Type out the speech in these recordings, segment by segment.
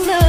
know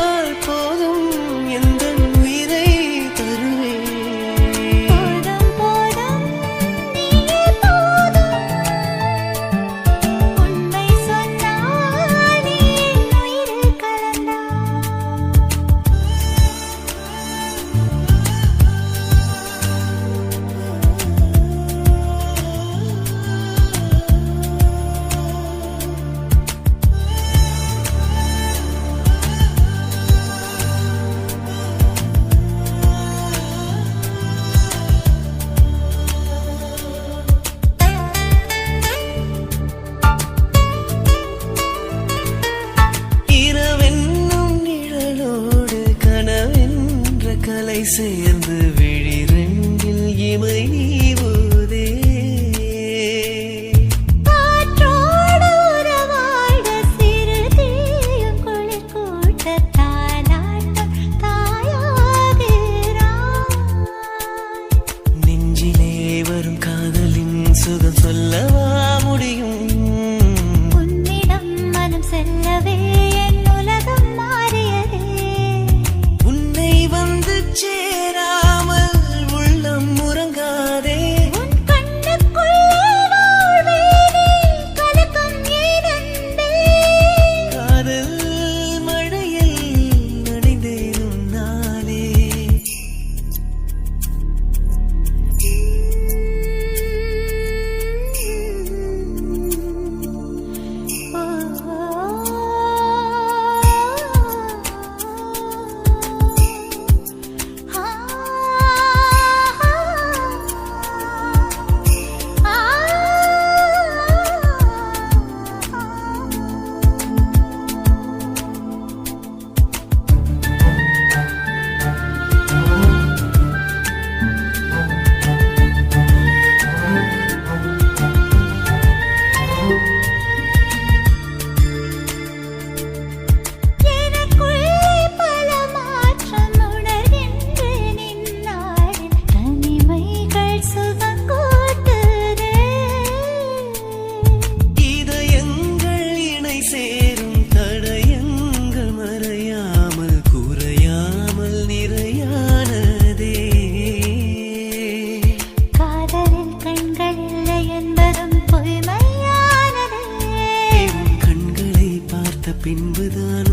சேர்ந்து விழிரெண்டில் இமை Magic. The a